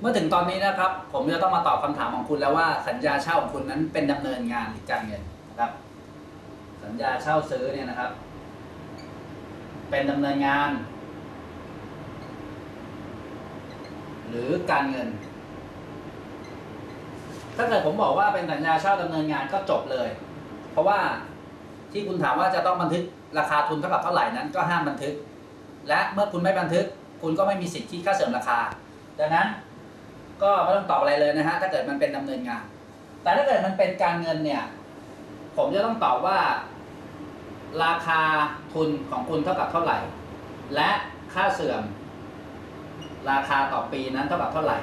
เมื่อถึงตอนนี้นะครับ ผมจะต้องมาตอบคำถามของคุณแล้วว่าสัญญาเช่าของคุณนั้นเป็นดำเนินงานหรือการเงินนะครับ สัญญาเช่าซื้อเนี่ยนะครับ เป็นดำเนินงาน หรือการเงิน ถ้าเกิดผมบอกว่าเป็นสัญญาเช่าดำเนินงานก็จบเลย เพราะว่าที่คุณถามว่าจะต้องบันทึกราคาทุนเท่ากับเท่าไหร่นั้นก็ห้ามบันทึก และเมื่อคุณไม่บันทึก คุณก็ไม่มีสิทธิ์ที่ค่าเสริมราคา ดังนั้น ก็ไม่ต้องตอบอะไรเลยนะฮะถ้าเกิดมันเป็นดำเนินงาน แต่ถ้าเกิดมันเป็นการเงินเนี่ย ผมจะต้องตอบว่า ราคาทุนของคุณเท่ากับเท่าไหร่ และค่าเสื่อม ราคาต่อปีนั้นเท่ากับเท่าไหร่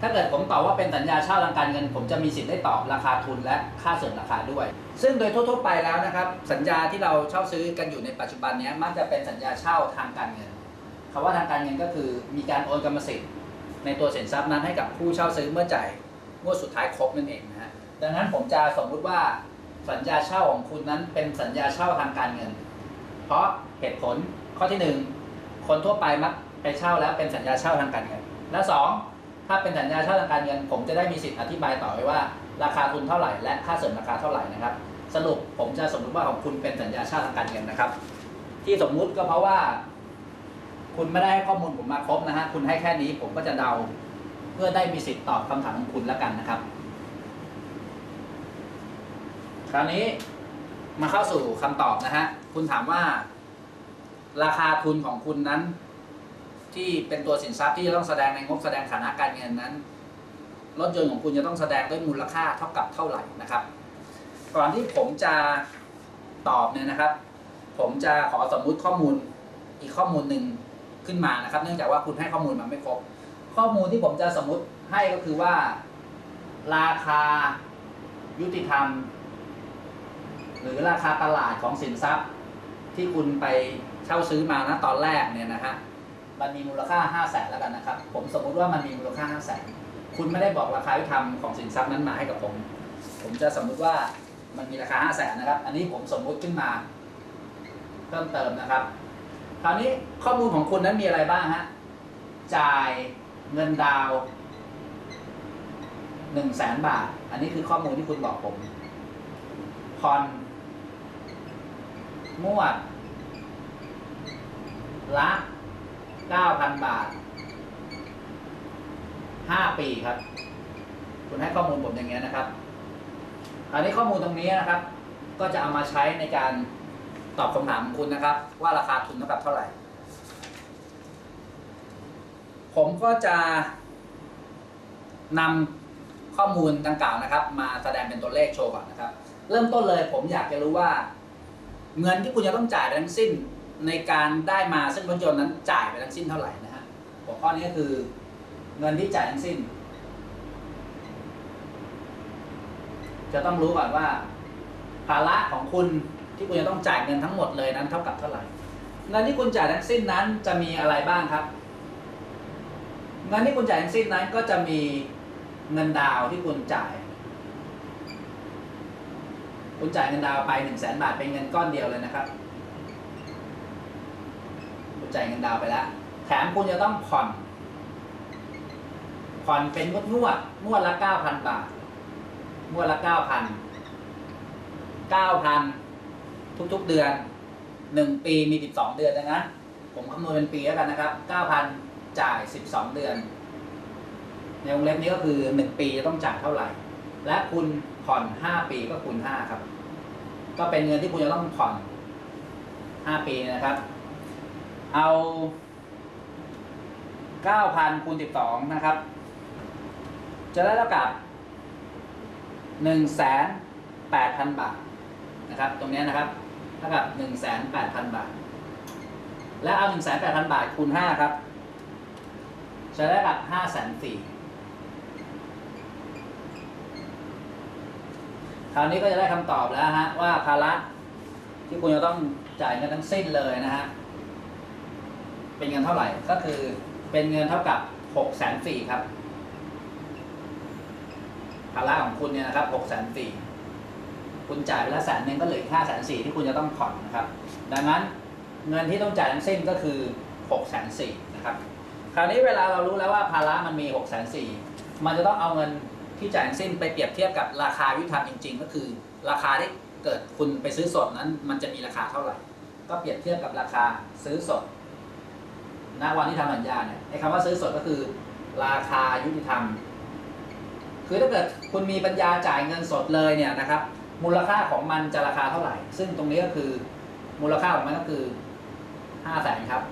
ถ้าเกิดผมตอบว่าเป็นสัญญาเช่าทางการเงิน ผมจะมีสิทธิ์ได้ตอบราคาทุนและค่าเสื่อมราคาด้วย ซึ่งโดยทั่วๆไปแล้วนะครับ สัญญาที่เราเช่าซื้อกันอยู่ในปัจจุบันนี้มักจะเป็นสัญญาเช่าทางการเงินคำว่าทางการเงินก็คือมีการโอนกรรมสิทธิ์ ในตัวสินทรัพย์นั้นให้กับผู้เช่าซื้อเมื่อจ่ายงวดสุดท้ายครบนั่นเองนะฮะดังนั้นผมจะสมมุติว่าสัญญาเช่าของคุณนั้นเป็นสัญญาเช่าทางการเงิน เพราะเหตุผลข้อที่หนึ่งคนทั่วไปมักไปเช่าแล้วเป็นสัญญาเช่าทางการเงิน และสองถ้าเป็นสัญญาเช่าทางการเงิน ผมจะได้มีสิทธิ์อธิบายต่อไปว่า ราคาทุนเท่าไหร่และค่าเสริมราคาเท่าไหร่นะครับ สรุปผมจะสมมุติว่าของคุณเป็นสัญญาเช่าทางการเงินนะครับ ที่สมมุติก็เพราะว่า คุณไม่ได้ให้ข้อมูลผมมาครบนะฮะ คุณให้แค่นี้ผมก็จะเดา เพื่อได้มีสิทธิ์ตอบคำถามของคุณแล้วกันนะครับ คราวนี้มาเข้าสู่คำตอบนะฮะ คุณถามว่า ราคาทุนของคุณนั้น ที่เป็นตัวสินทรัพย์ที่จะต้องแสดงในงบแสดงฐานะการเงินนั้น รถยนต์ของคุณจะต้องแสดงด้วยมูลค่าเท่ากับเท่าไหร่นะครับ ก่อนที่ผมจะตอบเนี่ยนะครับ ผมจะขอสมมุติข้อมูลอีกข้อมูลหนึ่ง ขึ้นมานะครับ เนื่องจากว่าคุณให้ข้อมูลมาไม่ครบ ข้อมูลที่ผมจะสมมุติให้ก็คือว่า ราคายุติธรรม หรือราคาตลาดของสินทรัพย์ ที่คุณไปเช่าซื้อมานะตอนแรกเนี่ยนะฮะมันมีมูลค่า5 0 0แสนแล้วกันนะครับ ผมสมมุติว่ามันมีมูลค่า5 0 0แสนคุณไม่ได้บอกราคายุติธรรมของสินทรัพย์นั้นมาให้กับผม ผมจะสมมุติว่ามันมีราคา5 0 0แสนนะครับ อันนี้ผมสมมุติขึ้นมา เพิ่มเติมนะครับ คราวนี้ข้อมูลของคุณนั้นมีอะไรบ้างฮะ จ่ายเงินดาวหนึ่งแสนบาท อันนี้คือข้อมูลที่คุณบอกผมผ่อนงวด ละเก้าพันบาทห้าปีครับ คุณให้ข้อมูลผมอย่างเงี้ยนะครับอันนี้ข้อมูลตรงนี้นะครับ ก็จะเอามาใช้ในการ ตอบคำถามของคุณนะครับ ว่าราคาทุนเท่ากับเท่าไหร่ ผมก็จะนำข้อมูลดังกล่าวนะครับ มาแสดงเป็นตัวเลขโชว์ก่อนนะครับ เริ่มต้นเลยผมอยากจะรู้ว่า เงินที่คุณจะต้องจ่ายทั้งสิ้นในการได้มาซึ่งรถยนต์นั้นจ่ายไปทั้งสิ้นเท่าไหร่นะฮะหัวข้อนี้ก็คือเงินที่จ่ายทั้งสิ้น จะต้องรู้ก่อนว่า ภาระของคุณ ที่คุณจะต้องจ่ายเงินทั้งหมดเลยนั้นเท่ากับเท่าไหร่เงินที่คุณจ่ายทั้งสิ้นนั้นจะมีอะไรบ้างครับเงินที่คุณจ่ายทั้งสิ้นนั้นก็จะมีเงินดาวที่คุณจ่าย คุณจ่ายเงินดาวไปหนึ่งแสนบาทเป็นเงินก้อนเดียวเลยนะครับ คุณจ่ายเงินดาวไปแล้ว แถมคุณจะต้องผ่อน ผ่อนเป็นงวดงวดงวดละเก้าพันบาท งวดละเก้าพันเก้าพัน ทุกๆเดือนหนึ่งปีมีสิบสองเดือนดังนั้นผมคำนวณเป็นปีแล้วกันนะครับเก้าพันจ่ายสิบสองเดือน ในวงเล็บนี้ก็คือหนึ่งปีจะต้องจ่ายเท่าไหร่ และคุณผ่อนห้าปีก็คูณห้าครับ ก็เป็นเงินที่คุณจะต้องผ่อนห้าปีนะครับ เอาเก้าพันคูณสิบสองนะครับ จะได้เท่ากับหนึ่งแสนแปดพันบาทนะครับ ตรงนี้นะครับ เท่ากับหนึ่งแสนแปดพันบาท และเอาหนึ่งแสนแปดพันบาทคูณห้าครับ จะได้กับห้าแสนสี่คราวนี้ก็จะได้คำตอบแล้วฮะว่าภาระที่คุณจะต้องจ่ายเงินทั้งสิ้นเลยนะฮะ เป็นเงินเท่าไหร่ก็คือเป็นเงินเท่ากับหกแสนสี่ครับ ภาระของคุณเนี่ยนะครับหกแสนสี่ คุณจ่ายไปแล้วแสนหนึ่งก็เหลืออีกห้าแสนสี่ที่คุณจะต้องผ่อนนะครับ ดังนั้นเงินที่ต้องจ่ายทั้งสิ้นก็คือหกแสนสี่นะครับ คราวนี้เวลาเรารู้แล้วว่าภาระมันมี6กแสนสี่มันจะต้องเอาเงินที่จ่ายทั้งสิ้นไปเปรียบเทียบกับราคายุติธรรมจริง ๆ ก็คือ ราคาที่เกิดคุณไปซื้อสดนั้น มันจะมีราคาเท่าไหร่ ก็เปรียบเทียบกับราคาซื้อสดณวันที่ทำสัญญาเนี่ยไอ้คำว่าซื้อสดก็คือ ราคายุติธรรม คือถ้าเกิดคุณมีปัญญาจ่ายเงินสดเลยเนี่ยนะครับ มูลค่าของมันจะราคาเท่าไหร่ ซึ่งตรงนี้ก็คือมูลค่าของมันก็คือห้าแสนครับ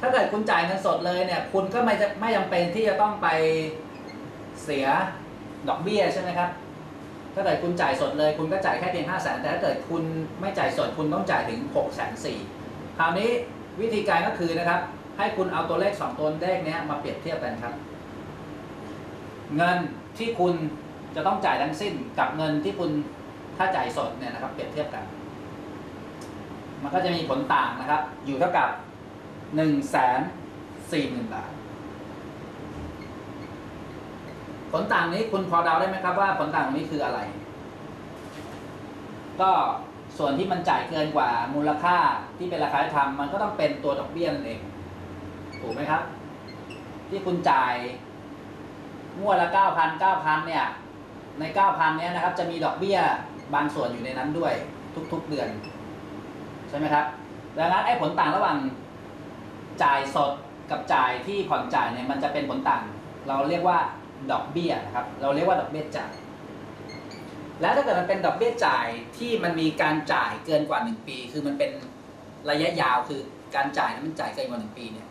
ถ้าเกิดคุณจ่ายเงินสดเลยเนี่ย คุณก็ไม่จะไม่จำเป็นที่จะต้องไปเสียดอกเบี้ยใช่ไหมครับ ถ้าเกิดคุณจ่ายสดเลย คุณก็จ่ายแค่เพียงห้าแสนแต่ถ้าเกิดคุณไม่จ่ายสดคุณต้องจ่ายถึงหกแสนสี่คราวนี้วิธีการก็คือนะครับ ให้คุณเอาตัวเลขสองตัวเลขเนี้ยมาเปรียบเทียบกันครับ เงินที่คุณจะต้องจ่ายทั้งสิ้นกับเงินที่คุณ ถ้าจ่ายสดเนี่ยนะครับเปรียบเทียบกัน มันก็จะมีผลต่างนะครับ อยู่เท่ากับหนึ่งแสนสี่หมื่นบาท ผลต่างนี้คุณพอเดาได้ไหมครับว่าผลต่างนี้คืออะไร ก็ส่วนที่มันจ่ายเกินกว่ามูลค่าที่เป็นราคาที่ทำมันก็ต้องเป็นตัวดอกเบี้ยนั่นเอง ถูกไหมครับ ที่คุณจ่ายงวดละเก้าพันเก้าพันเนี่ย ในเก้าพันเนี้ยนะครับ จะมีดอกเบี้ย บางส่วนอยู่ในนั้นด้วยทุกๆเดือน ใช่ไหมครับ ดังนั้นไอ้ผลต่างระหว่างจ่ายสดกับจ่ายที่ผ่อนจ่ายเนี่ยมันจะเป็นผลต่าง เราเรียกว่าดอกเบี้ยนะครับ เราเรียกว่าดอกเบี้ยจ่าย และถ้าเกิดมันเป็นดอกเบี้ยจ่ายที่มันมีการจ่ายเกินกว่า 1 ปี คือมันเป็นระยะยาวคือการจ่ายนั้นมันจ่ายเกินกว่า 1 ปีเนี่ย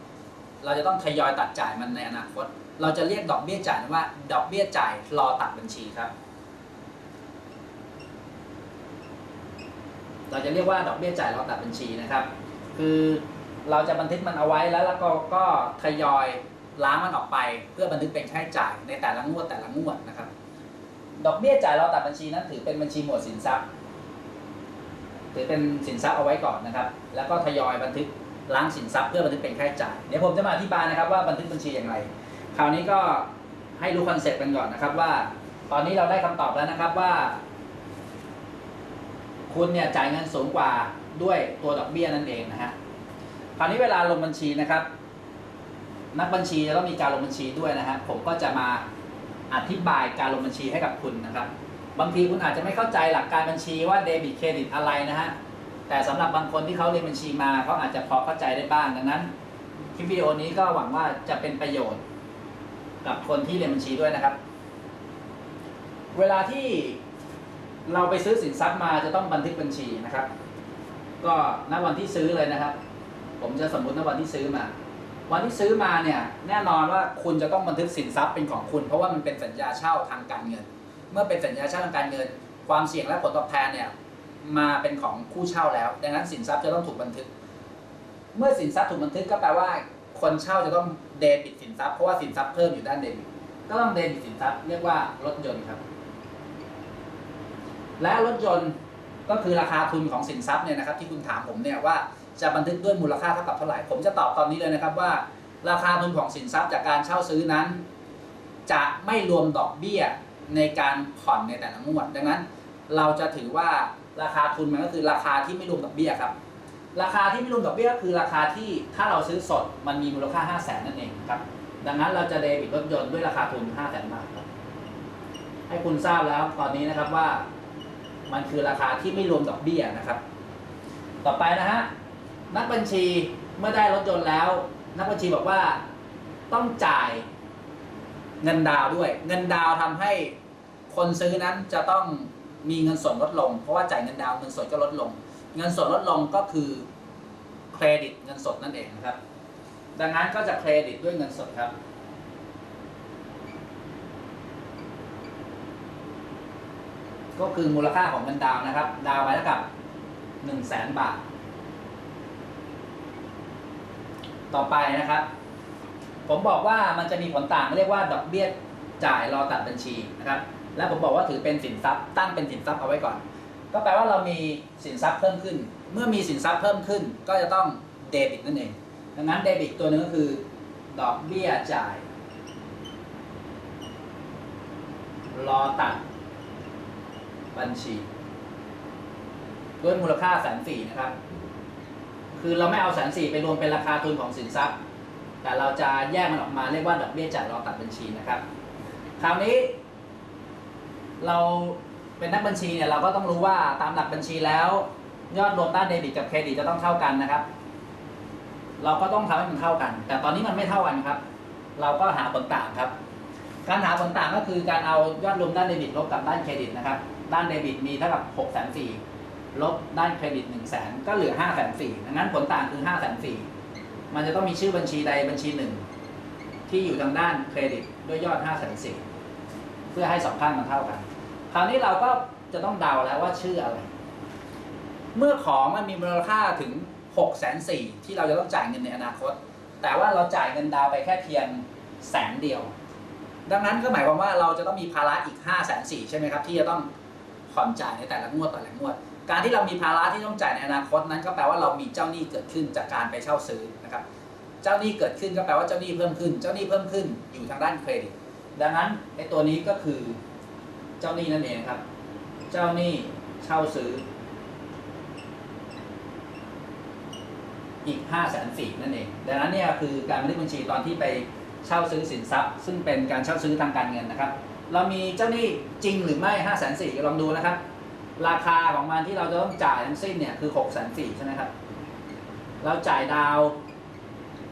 เราจะต้องทยอยตัดจ่ายมันในอนาคต เราจะเรียกดอกเบี้ยจ่ายว่า ดอกเบี้ยจ่ายรอตัดบัญชีครับ เราจะเรียกว่าดอกเบี้ยจ่ายรอตัดบัญชีนะครับ คือเราจะบันทึกมันเอาไว้แล้วแล้วก็ก็ทยอยล้างมันออกไปเพื่อบันทึกเป็นค่าใช้จ่ายในแต่ละงวดแต่ละงวดนะครับ ดอกเบี้ยจ่ายรอตัดบัญชีนั้นถือเป็นบัญชีหมวดสินทรัพย์ถือเป็นสินทรัพย์เอาไว้ก่อนนะครับ แล้วก็ทยอยบันทึกล้างสินทรัพย์เพื่อบันทึกเป็นค่าใช้จ่ายเดี๋ยวผมจะมาอธิบายนะครับว่าบันทึกบัญชีอย่างไร คราวนี้ก็ให้รู้คอนเซ็ปต์กันก่อนนะครับว่า ตอนนี้เราได้คำตอบแล้วนะครับว่า คุณเนี่ยจ่ายเงินสูงกว่าด้วยตัวดอกเบี้ยนั่นเองนะฮะคราวนี้เวลาลงบัญชีนะครับ นักบัญชีจะต้องมีการลงบัญชีด้วยนะฮะผมก็จะมาอธิบายการลงบัญชีให้กับคุณนะครับ บางทีคุณอาจจะไม่เข้าใจหลักการบัญชีว่าเดบิตเครดิตอะไรนะฮะแต่สำหรับบางคนที่เขาเรียนบัญชีมาเขาอาจจะพอเข้าใจได้บ้างดังนั้นคลิปวิดีโอนี้ก็หวังว่าจะเป็นประโยชน์ กับคนที่เรียนบัญชีด้วยนะครับ เวลาที่ เราไปซื้อสินทรัพย์มาจะต้องบันทึกบัญชีนะครับ ก็ณวันที่ซื้อเลยนะครับ ผมจะสมมุติณวันที่ซื้อมา วันที่ซื้อมาเนี่ยแน่นอนว่าคุณจะต้องบันทึกสินทรัพย์เป็นของคุณ เพราะว่ามันเป็นสัญญาเช่าทางการเงิน เมื่อเป็นสัญญาเช่าทางการเงิน ความเสี่ยงและผลตอบแทนเนี่ยมาเป็นของผู้เช่าแล้ว ดังนั้นสินทรัพย์จะต้องถูกบันทึก เมื่อสินทรัพย์ถูกบันทึกก็แปลว่าคนเช่าจะต้องเดบิตสินทรัพย์เพราะว่าสินทรัพย์เพิ่มอยู่ด้านเดบิตก็ต้องเดบิตสินทรัพย์เรียกว่ารถยนต์ครับ และรถยนต์ก็คือราคาทุนของสินทรัพย์เนี่ยนะครับที่คุณถามผมเนี่ยว่าจะบันทึกด้วยมูลค่าเท่ากับเท่าไหร่ ผมจะตอบตอนนี้เลยนะครับว่า ราคาทุนของสินทรัพย์จากการเช่าซื้อนั้น จะไม่รวมดอกเบี้ยในการผ่อนในแต่ละงวด ดังนั้นเราจะถือว่าราคาทุนมันก็คือราคาที่ไม่รวมดอกเบี้ยครับ ราคาที่ไม่รวมดอกเบี้ยก็คือราคาที่ถ้าเราซื้อสดมันมีมูลค่า 5 0 0แสนนั่นเองครับ ดังนั้นเราจะเดบิตรถยนต์ด้วยราคาทุน 5 0 0แสนบาทครับให้คุณทราบแล้วตอนนี้นะครับว่า มันคือราคาที่ไม่รวมดอกเบี้ยนะครับ ต่อไปนะฮะนักบัญชีเมื่อได้รถยนต์แล้ว นักบัญชีบอกว่าต้องจ่ายเงินดาวด้วย เงินดาวน์ทำให้คนซื้อนั้นจะต้องมีเงินสดลดลง เพราะว่าจ่ายเงินดาวเงินสดก็ลดลง เงินสดลดลงก็คือเครดิตเงินสดนั่นเองนะครับ ดังนั้นก็จะเครดิตด้วยเงินสดครับ ก็คือมูลค่าของเงินดาวนะครับ ดาวไว้เท่ากับหนึ่งแสนบาท ต่อไปนะครับ ผมบอกว่ามันจะมีผลต่างเรียกว่าดอกเบี้ยจ่ายรอตัดบัญชีนะครับ และผมบอกว่าถือเป็นสินทรัพย์ตั้งเป็นสินทรัพย์เอาไว้ก่อน ก็แปลว่าเรามีสินทรัพย์เพิ่มขึ้น เมื่อมีสินทรัพย์เพิ่มขึ้น ก็จะต้องเดบิตนั่นเอง ดังนั้นเดบิตตัวนึงก็คือดอกเบี้ยจ่าย รอตัด บัญชีด้วยมูลค่าแสนสี่นะครับ คือเราไม่เอาแสนสี่ไปรวมเป็นราคาทุนของสินทรัพย์ แต่เราจะแยกมันออกมาเรียกว่าดอกเบี้ยจ่ายรอตัดบัญชีนะครับ คราวนี้ เราเป็นนักบัญชีเนี่ยเราก็ต้องรู้ว่าตามหลักบัญชีแล้ว ยอดรวมด้านเดบิตกับเครดิตจะต้องเท่ากันนะครับ เราก็ต้องทำให้มันเท่ากัน แต่ตอนนี้มันไม่เท่ากันครับ เราก็หาผลต่างครับ การหาผลต่างก็คือการเอายอดรวมด้านเดบิตลบกับด้านเครดิตนะครับ ด้านเดบิตมีเท่ากับ6กแสนสี่ลบด้านเครดิต1นึ่งแสนก็เหลือ5้าแสนสี่ดังนั้นผลต่างคือ5้าแสนสี่มันจะต้องมีชื่อบัญชีใดบัญชีหนึ่ง ที่อยู่ทางด้านเครดิตด้วยยอด5้าแสนสี่เพื่อให้สองข้างมันเท่ากัน คราวนี้เราก็จะต้องเดาแล้วว่าชื่ออะไร เมื่อของมันมีมูลค่าถึง6กแสนสี่ที่เราจะต้องจ่ายเงินในอนาคต แต่ว่าเราจ่ายเงินดาวไปแค่เพียงแสนเดียว ดังนั้นก็หมายความว่าเราจะต้องมีภาระอีก5้าแสนสี่ใช่ไหมครับที่จะต้อง ผ่อนจ่ายในแต่ละงวดแต่ละงวด การที่เรามีภาระที่ต้องจ่ายในอนาคตนั้น ก็แปลว่าเรามีเจ้าหนี้เกิดขึ้นจากการไปเช่าซื้อนะครับ เจ้าหนี้เกิดขึ้นก็แปลว่าเจ้าหนี้เพิ่มขึ้น เจ้าหนี้เพิ่มขึ้นอยู่ทางด้านเครดิต ดังนั้นไอ้ตัวนี้ก็คือเจ้าหนี้นั่นเองครับ เจ้าหนี้เช่าซื้อ อีก5้าแสนสี่นั่นเอง ดังนั้นเนี่ยคือการบันทึกบัญชีตอนที่ไปเช่าซื้อสินทรัพย์ ซึ่งเป็นการเช่าซื้อทางการเงินนะครับ เรามีเจ้าหนี้จริงหรือไม่5้าแสนสี่ลองดูนะครับ ราคาของมันที่เราจะต้องจ่ายทั้งสิ้นเนี่ยคือ6กแสนสี่ใช่ไหมครับ เราจ่ายดาว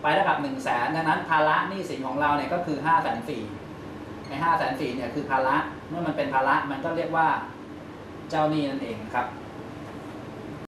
ไปเท่ากับ1นึ่งแสนดังนั้นภาระหนี้สินของเราเนี่ยก็คือ5้าแสนสี่ในห้าแสนสี่เนี่ยคือภาระ เมื่อมันเป็นภาระมันก็เรียกว่าเจ้าหนี้นั่นเองครับ